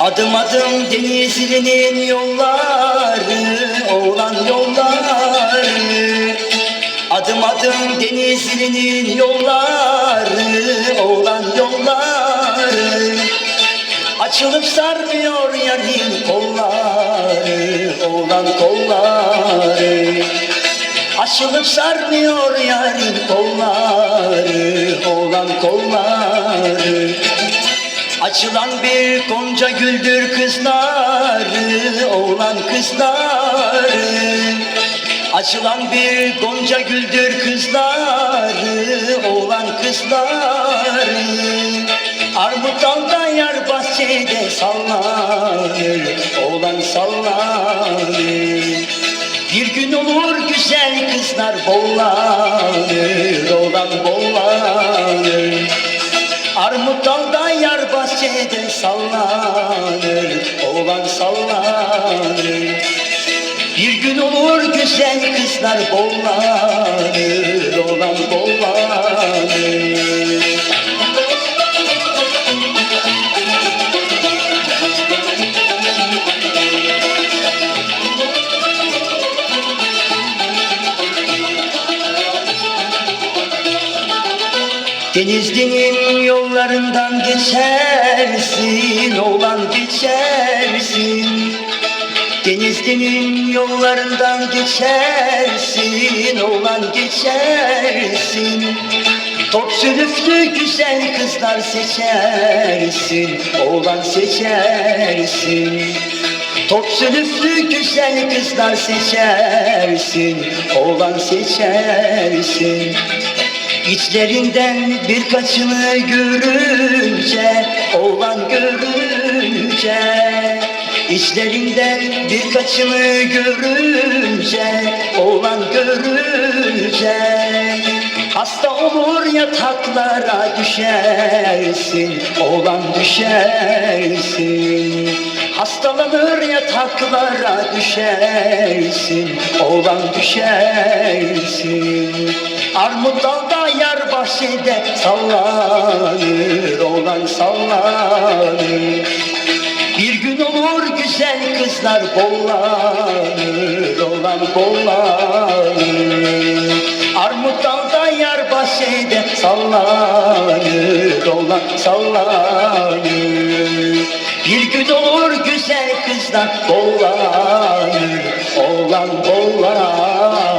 adım Denizli'nin yolları Oğlan yolları. Adım adım Denizli'nin yolları Oğlan yolları. Açılıp sarmıyor yarın kolları Oğlan kolları. Açılıp sarmıyor yarın kolları Oğlan kolları Açılan bir gonca güldür kızları Oğlan kızları. Açılan bir gonca güldür kızları Oğlan kızları. Armut dalda yar bahçede sallanır Oğlan sallanır. Bir gün olur güzel kızlar bollanır Oğlan bollanır. Armut dalda bahçede sallanır Oğlan sallanır. Bir gün olur güzel kızlar bollanır Denizli'nin yollarından geçersin Oğlan geçersin. Denizli'nin yollarından geçersin Oğlan geçersin. Top sürüflü güzel kızlar seçersin Oğlan seçersin. Top sürüflü güzel kızlar seçersin Oğlan seçersin İçlerinden birkaçını görünce Oğlan görünce İçlerinden birkaçını görünce Oğlan görünce Hasta olur yataklara düşersin Oğlan düşersin. Hastalanır yataklara düşersin Oğlan düşersin. Armut vahşede sallanır olan sallanır. Bir gün olur güzel kızlar bollanır olan bollanır Armut dalda yar bahçede sallanır olan sallanır. Bir gün olur güzel kızlar bollanır olan bollanır